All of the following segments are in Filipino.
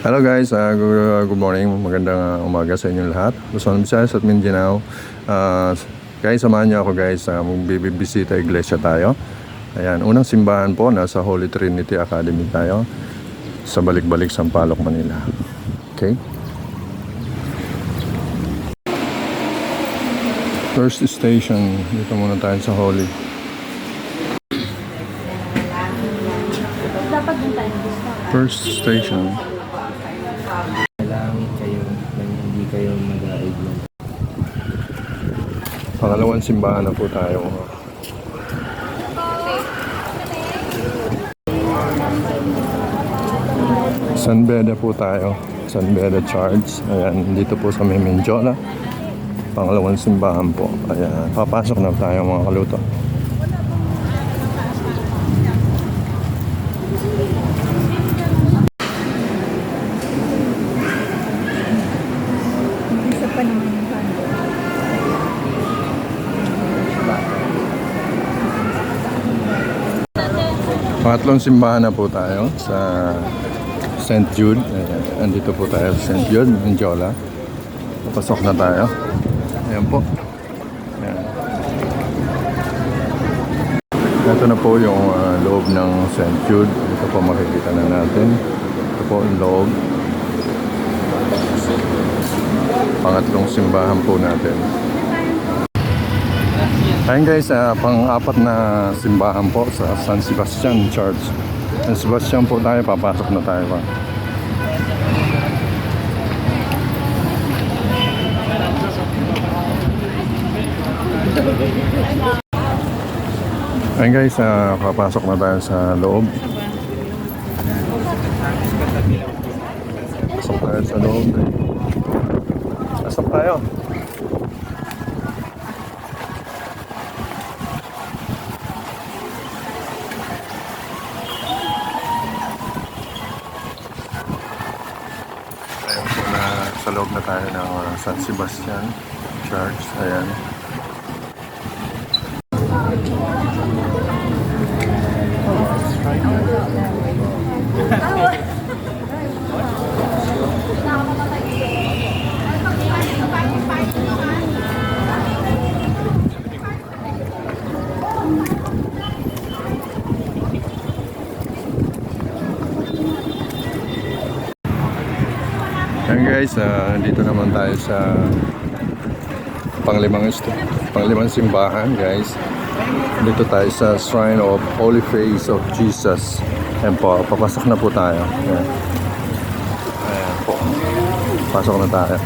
Hello guys, uh, good, good morning, magandang uh, umaga sa inyong lahat. Luzon, Visayas at Mindanao. Uh, guys, samahan niyo ako guys, uh, magbibisita iglesia tayo. Ayan, unang simbahan po, nasa Holy Trinity Academy tayo sa Balik-Balik, Sampaloc, Manila. Okay? First station, dito muna tayo sa Holy. First station. Pangalawang simbahan na po tayo. San Beda po tayo. San Beda Church. Ayan, dito po sa may Menjola. Pangalawang simbahan po. Ayan, papasok na tayo mga kaluto. Isa pa Pangatlong simbahan na po tayo sa St. Jude. Ayan, andito po tayo sa St. Jude, Menjola. Papasok na tayo. Ayan po. Ayan. Ito na po yung ah, loob ng St. Jude. Ito po makikita na natin. Ito po yung loob. Pangatlong simbahan po natin. Ayun guys, ah, pang-apat na simbahan po sa San Sebastian Church. San Sebastian po tayo, papasok na tayo pa. Ayun guys, ah, papasok na tayo sa loob. Pasok tayo sa loob. Pasok tayo. Ayun po na loob na tayo ng uh, San Sebastian Church. Ayan. Ayan guys, ah, nandito naman tayo sa panglimang panglimang simbahan guys. Dito tayo sa Shrine of Holy Face of Jesus. Ayan po, papasok na po tayo. Ayan. Ayan po. Pasok na tayo.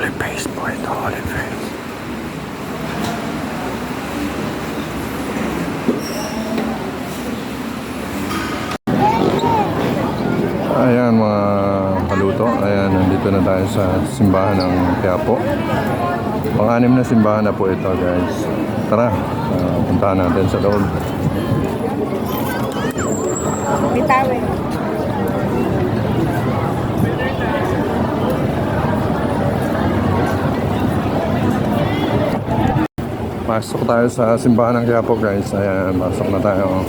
Holy, Face po ito, Holy Face. Ayan mga kaluto, ayan nandito na tayo sa simbahan ng Quiapo. Pang-anim na simbahan na po ito guys. Tara, ah, puntahan natin sa loob. Bitawin. Pasok tayo sa simbahan ng Quiapo guys. Ayan, pasok na tayo.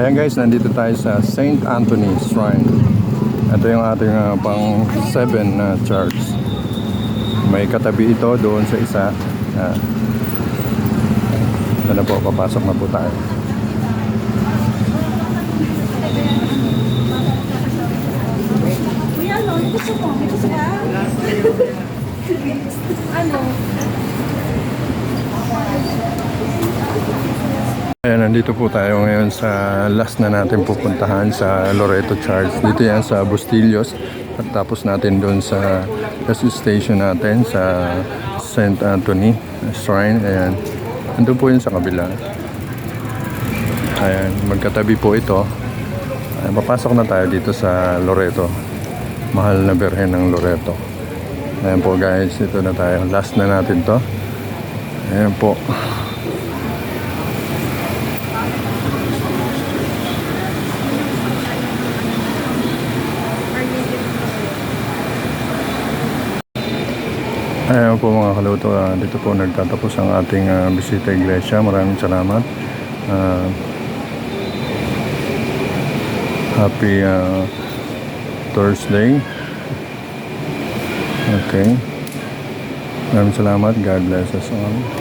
Ayan guys, nandito tayo sa St. Anthony Shrine. Ito yung ating ah, pang 7 na church. May katabi ito doon sa isa. Uh, ito na po, papasok na po tayo. Ano? Ano? Ayan, nandito po tayo ngayon sa last na natin pupuntahan sa Loreto Church. Dito yan sa Bustillos. At tapos natin doon sa gas station natin sa St. Anthony Shrine. Ayan. Nandun po yun sa kabila. Ayan, magkatabi po ito. Ayan, papasok na tayo dito sa Loreto. Mahal na berhen ng Loreto. Ayan po guys, ito na tayo. Last na natin to. Ayan po. Ayan po mga kaluto, ah, dito po nagtatapos ang ating ah, bisita iglesia. Maraming salamat. Ah, happy ah, Thursday. Okay. Maraming salamat. God bless us all.